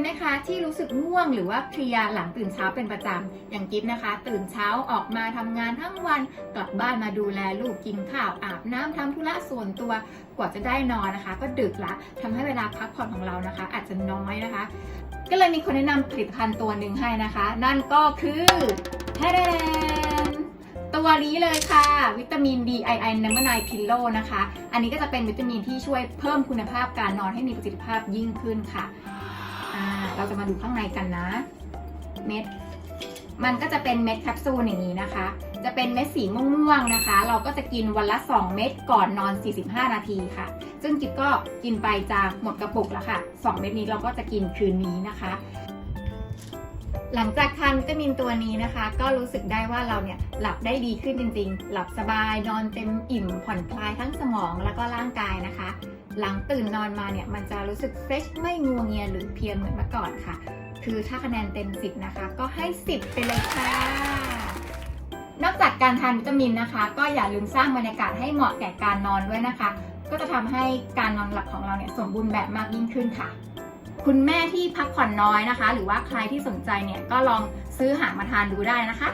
ไหมคะที่รู้สึกง่วงหรือว่าเพลียหลังตื่นเช้าเป็นประจำอย่างกิฟนะคะ ตื่นเช้าออกมาทำงานทั้งวันกลับบ้านมาดูแลลูกกินข้าวอาบน้ำทำธุระส่วนตัวกว่าจะได้นอนนะคะ ก็ดึกละทำให้เวลาพักผ่อนของเรานะคะ อาจจะน้อยนะคะ ก็เลยมีคนแนะนำผลิตภัณฑ์ตัวหนึ่งให้นะคะ นั่นก็คือแทเดนตัวนี้เลยค่ะ วิตามิน D-I-I Number 9 Pillow นะคะ อันนี้ก็จะเป็นวิตามินที่ช่วยเพิ่มคุณภาพการนอนให้มีประสิทธิภาพยิ่งขึ้นค่ะ อ่าเราจะมาดูข้างในกันนะ เม็ด มันก็จะเป็นเม็ดแคปซูลอย่างนี้นะคะ จะเป็นเม็ดสีม่วงๆนะคะ เราก็จะกินวันละ 2 เม็ดก่อนนอน 45 นาทีค่ะ ซึ่งกิบก็กินไปจะหมดกระปุกแล้วค่ะ 2 เม็ดนี้เราก็จะกินคืนนี้นะคะ หลังจากทานวิตามินตัวนี้นะคะ ก็รู้สึกได้ว่าเราเนี่ยหลับได้ดีขึ้นจริง ๆ หลับสบายนอนเต็มอิ่มผ่อนคลายทั้งสมองแล้วก็ร่างกายนะคะ หลังตื่นนอนมาเนี่ยมันจะรู้สึกเฟรชไม่งัวเงียหรือเพลียเหมือนเมื่อก่อนค่ะ คือถ้าคะแนนเต็ม 10 นะคะ ก็ให้ 10 ไปเลยค่ะ นอกจากการทานวิตามินนะคะ ก็อย่าลืมสร้างบรรยากาศให้เหมาะแก่การนอนด้วยนะคะ ก็จะทำให้การนอนหลับของเราเนี่ยสมบูรณ์แบบมากยิ่งขึ้นค่ะ คุณแม่ที่พักผ่อนน้อยนะคะ หรือว่าใครที่สนใจเนี่ยก็ลองซื้อหามาทานดูได้นะคะ